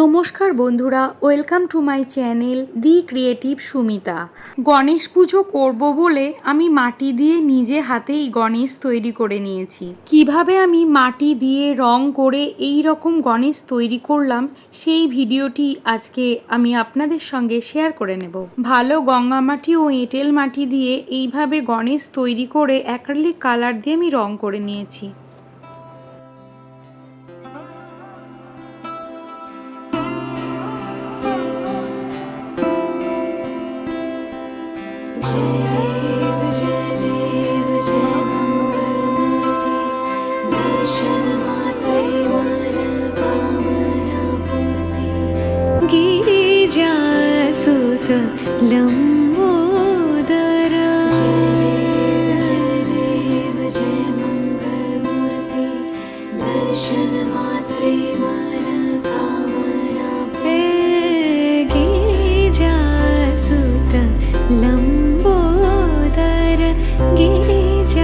নমস্কার বন্ধুরা, welcome to my channel the creative Sumita. Ganesh পুজো করব বলে আমি মাটি দিয়ে নিজে হাতেই গণেশ তৈরি করে নিয়েছি। কীভাবে আমি মাটি দিয়ে রং করে এই রকম গণেশ তৈরি করলাম, সেই ভিডিওটি আজকে আমি আপনাদের সঙ্গে শেয়ার করে নেব। ভালো গঙ্গা মাটি ও এঁটেল মাটি দিয়ে এইভাবে গণেশ তৈরি করে অ্যাক্রিলিক কালার দিয়ে আমি রং করে নিয়েছি। दर्शन मात्रे हे गिरिजासुत लम्बोदर गिरिजासुत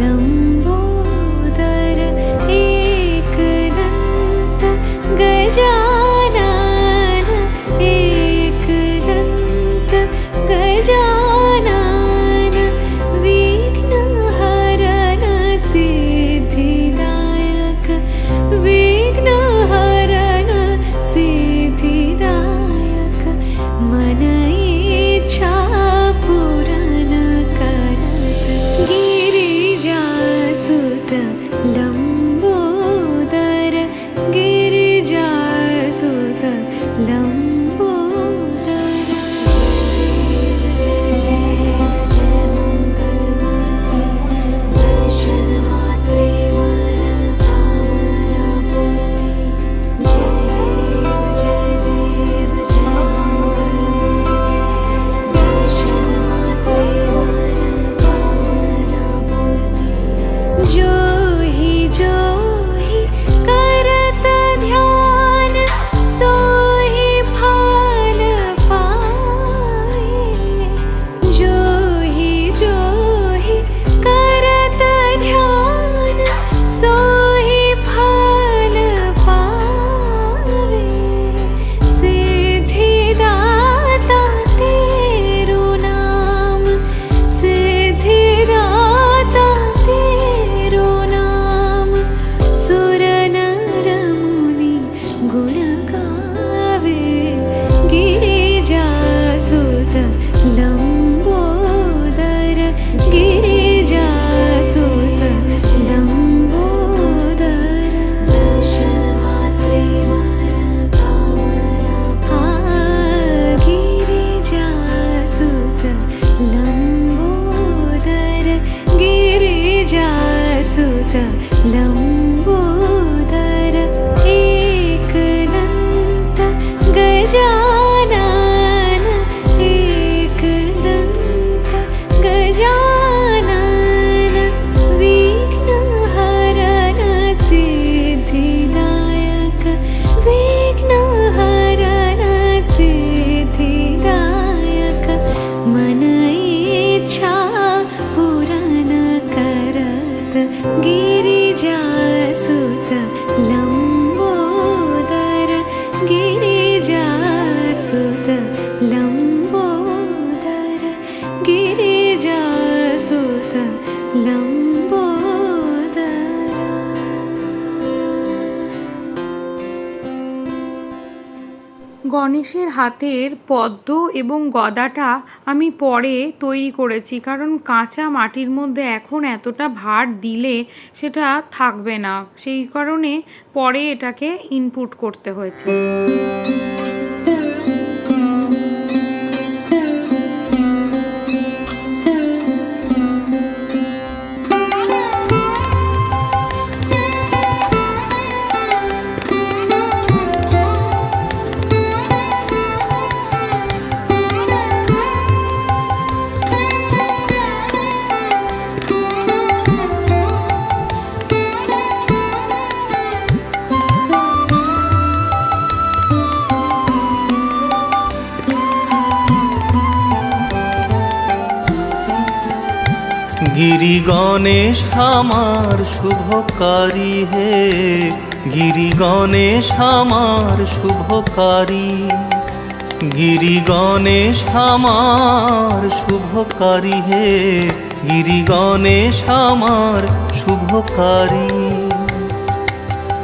लम्बोदर মানুষের হাতের পদ্ম এবং গদাটা আমি পরে তৈরি করেছি, কারণ কাঁচা মাটির মধ্যে এখন এতটা ভার দিলে সেটা থাকবে না। সেই কারণে পরে এটাকে ইনপুট করতে হয়েছে। গিরি গণেশ, আমার শুভকারী হে। গিরি গণেশ, আমার শুভকারী। গিরি গণেশ, আমার শুভকারী হে। গিরি গণেশ, আমার শুভকারী।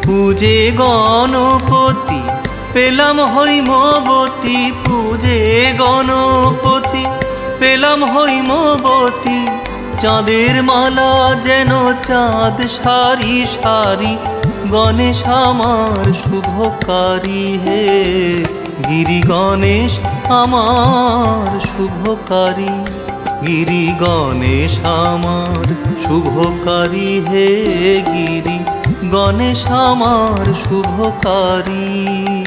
পূজে গণপতি, পেলাম হৈমবতী। পূজে গণপতি, পেলাম হৈমবতী। চাঁদের মালা যেন চাঁদ সারি সারি, গণেশ আমার শুভকারী হে। গিরি গণেশ আমার শুভকারী, গিরি গণেশ আমার শুভকারী হে। গিরি গণেশ আমার শুভকারী।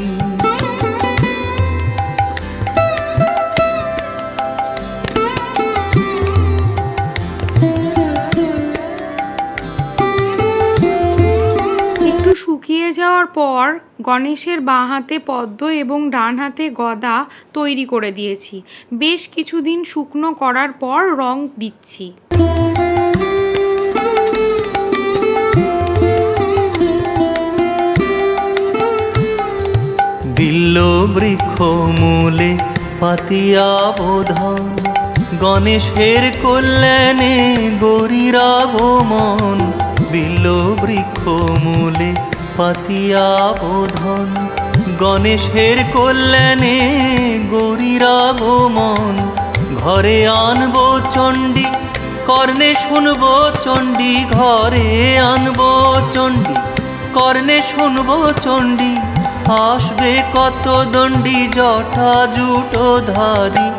পর গণেশের বাঁ হাতে পদ্ম এবং ডান হাতে গদা তৈরি করে দিয়েছি। বেশ কিছুদিন শুকনো করার পর রং দিচ্ছি। বৃক্ষ মূলে পাতিয়া বোধন, গণেশের কল্যাণে গৌরীর বিল্ল বৃক্ষ মূলে পাতিয়া বোধন। গণেশের কল্যাণে গৌরীর আগমন। ঘরে আনব চণ্ডী, কর্ণে শুনব চণ্ডী, ঘরে আনব চণ্ডী, কর্ণে শুনব চণ্ডী। আসবে কত দণ্ডী জটা জুটো ধারি।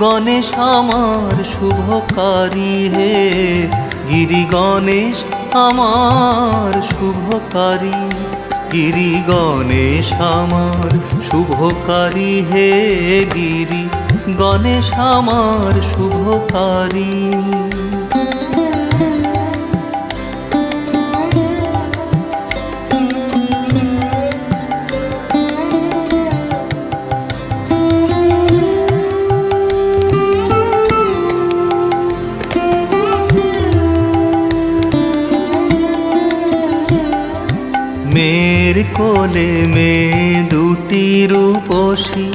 গণেশ আমার শুভকারী হে। গিরি গণেশ আমার শুভকারী গিরি গণেশ আমার শুভকারী হে গিরি গণেশ আমার শুভকারী। মেয়ের কোলে মেয়ে দুটি রূপসী।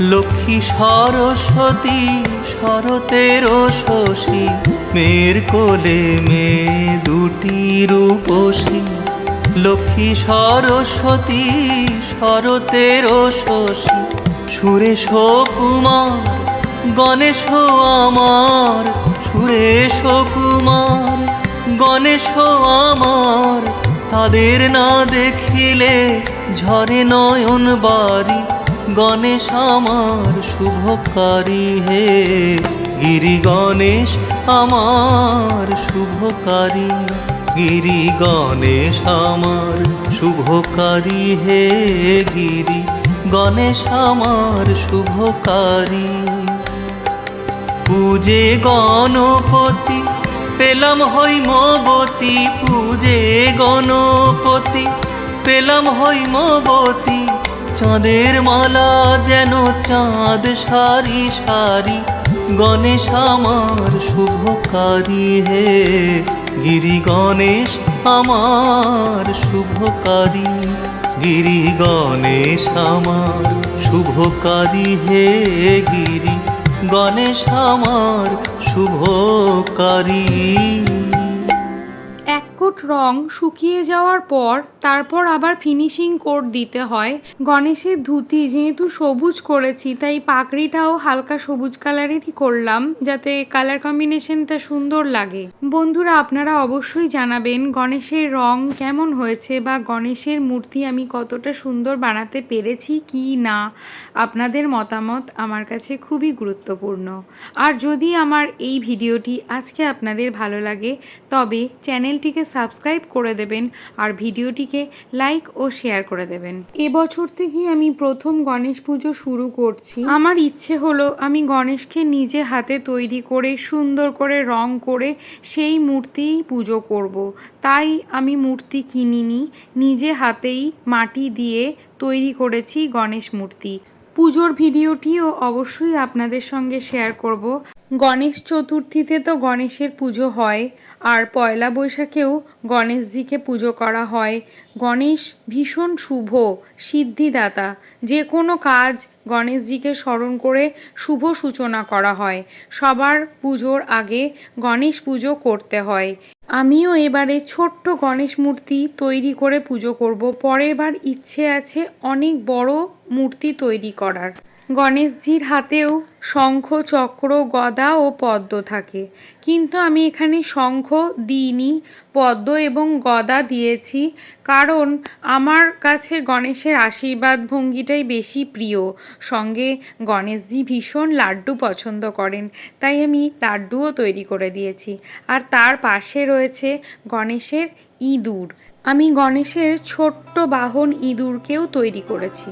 লক্ষ্মী সরস্বতী, শরতের শশী। মেয়ের কোলে মেয়ে দুটি রূপসী। লক্ষ্মী সরস্বতী, শরতের শশী। সুরেশ কুমার, গণেশ আমার। সুরেশ কুমার, গণেশ আমার। তাদের না দেখিলে ঝরে নয়ন বাড়ি। গণেশ আমার শুভকারী হে, গিরি গণেশ আমার শুভকারী। গিরি গণেশ আমার শুভকারী হে, গিরি গণেশ আমার শুভকারী। পূজে গণপতি পেলাম হৈমবতী পূজে গণপতি। পেলাম হৈমবতী চাঁদের মালা যেন চাঁদ সারি সারি। গণেশ আমার শুভকারী হে, গিরি গণেশ আমার শুভকারী। গিরি গণেশ আমার শুভকারী হে, গিরি গণেশ আমার শুভকারী। এক কোট রং শুকিয়ে যাওয়ার পর তারপর আবার ফিনিশিং কোট দিতে হয়। গণেশের ধুতি যেহেতু সবুজ করেছি, তাই পাগড়িটাও হালকা সবুজ কালারেরই করলাম, যাতে কালার কম্বিনেশনটা সুন্দর লাগে। বন্ধুরা, আপনারা অবশ্যই জানাবেন গণেশের রং কেমন হয়েছে বা গণেশের মূর্তি আমি কতটা সুন্দর বানাতে পেরেছি কি না, আপনাদের মতামত আমার কাছে খুবই গুরুত্বপূর্ণ। আর যদি আমার এই ভিডিওটি আজকে আপনাদের ভালো লাগে, তবে চ্যানেলটিকে সাবস্ক্রাইব করে দেবেন, আর ভিডিওটিকে লাইক ও শেয়ার করে দেবেন। এবছর থেকেই আমি প্রথম গণেশ পুজো শুরু করছি। আমার ইচ্ছে হলো আমি গণেশকে নিজে হাতে তৈরি করে, সুন্দর করে, রং করে সেই মূর্তিই পুজো করব। তাই আমি মূর্তি কিনিনি, নিজে হাতেই মাটি দিয়ে তৈরি করেছি গণেশ মূর্তি। পুজোর ভিডিওটিও অবশ্যই আপনাদের সঙ্গে শেয়ার করব। গণেশ চতুর্থীতে তো গণেশের পুজো হয়, আর পয়লা বৈশাখেও গণেশজিকে পুজো করা হয়। গণেশ ভীষণ শুভ সিদ্ধিদাতা, যে কোনো কাজ গণেশজিকে স্মরণ করে শুভ সূচনা করা হয়। সবার পুজোর আগে গণেশ পুজো করতে হয়। আমিও এবারে ছোট্ট গণেশ মূর্তি তৈরি করে পুজো করব। পরের বার ইচ্ছে আছে অনেক বড় মূর্তি তৈরি করার। গণেশজির হাতেও শঙ্খ, চক্র, গদা ও পদ্ম থাকে। কিন্তু আমি এখানে শঙ্খ, দিইনি, পদ্ম এবং গদা দিয়েছি কারণ আমার কাছে গণেশের আশীর্বাদ ভঙ্গিটাই বেশি প্রিয়। সঙ্গে গণেশজি ভীষণ লাড্ডু পছন্দ করেন, তাই আমি লাড্ডুও তৈরি করে দিয়েছি। আর তার পাশে রয়েছে গণেশের ইঁদুর। আমি গণেশের ছোট্ট বাহন ইঁদুরকেও তৈরি করেছি।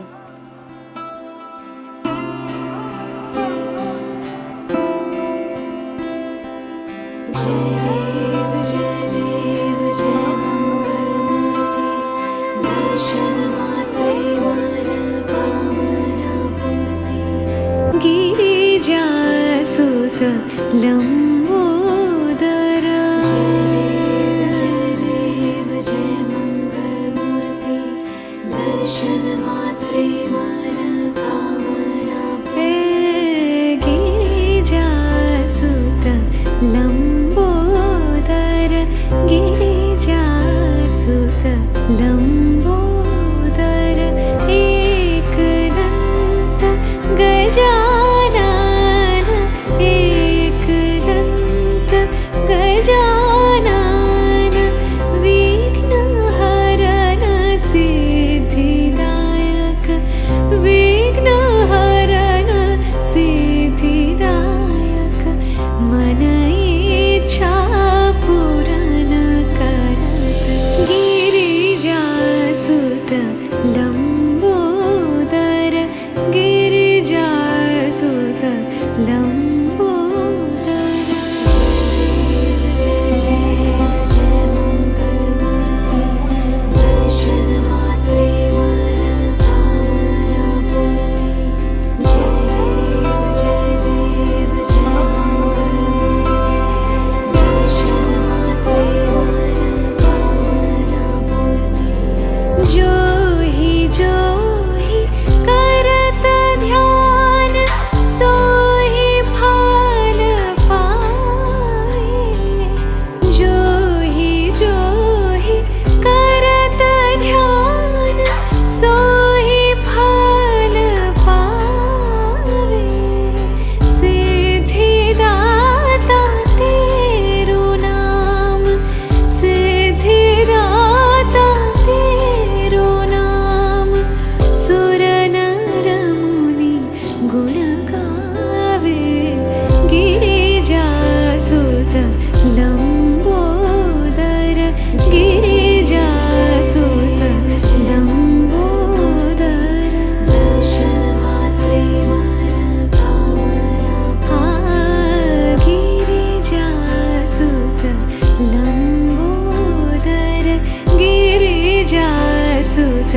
गिरिजासुत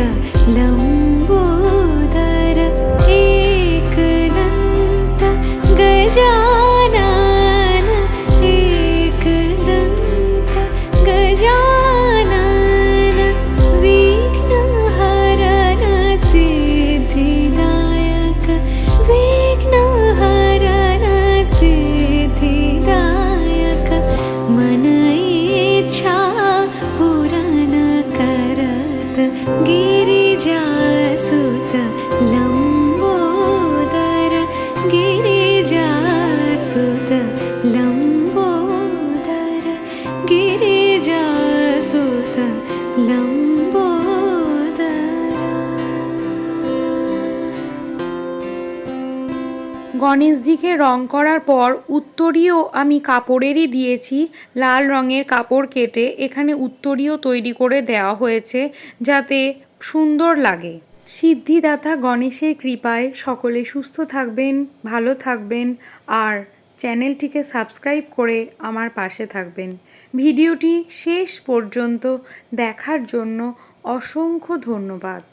लम्बोदर রং করার পর উত্তরীয় আমি কাপড়েরই দিয়েছি। লাল রঙের কাপড় কেটে এখানে উত্তরীয় তৈরি করে দেওয়া হয়েছে যাতে সুন্দর লাগে। সিদ্ধিদাতা গণেশের কৃপায় সকলে সুস্থ থাকবেন, ভালো থাকবেন আর চ্যানেলটিকে সাবস্ক্রাইব করে আমার পাশে থাকবেন। ভিডিওটি শেষ পর্যন্ত দেখার জন্য অসংখ্য ধন্যবাদ।